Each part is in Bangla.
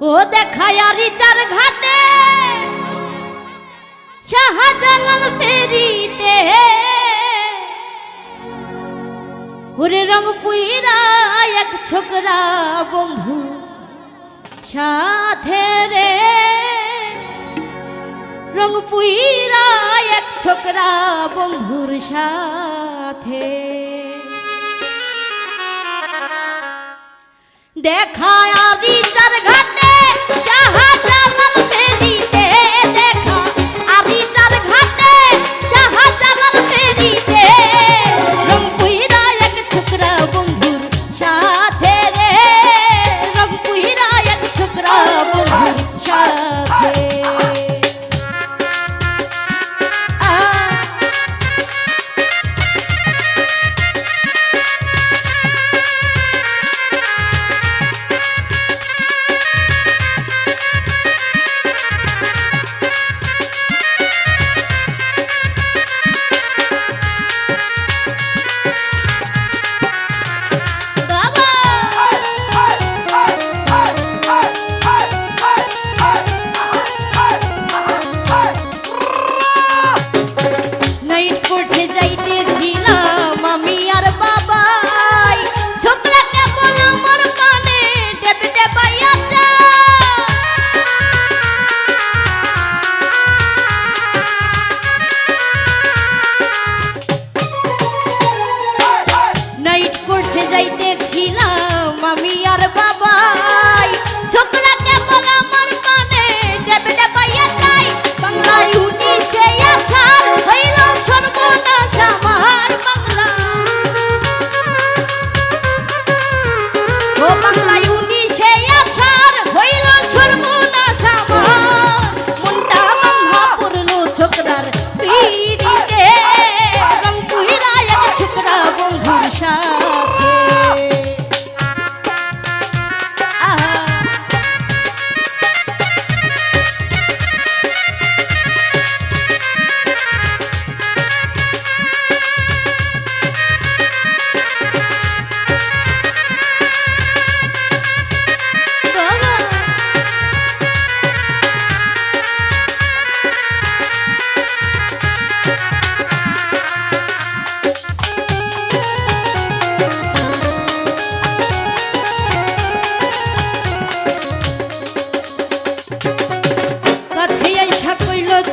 ও দেখায় চার ঘাটে। শাহজালাল ফেরিতে। ওরে রং পুইরা এক ছোকরা বন্ধু সাথে রে। রং পুইরা এক ছোকরা বন্ধুর সাথে। দেখায় আর চার ঘাটে শাহজালাল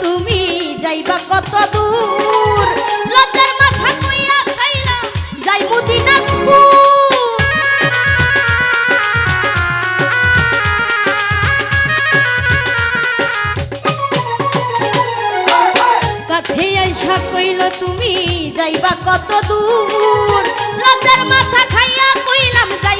তুমি যাইবা কত দূর? লজ্জার মাথা কইয়া খাইলাম যাই মুদিনাসপুর কাছে আইসা কইল, তুমি যাইবা কত দূর? লজ্জার মাথা খাইয়া কইলাম যাই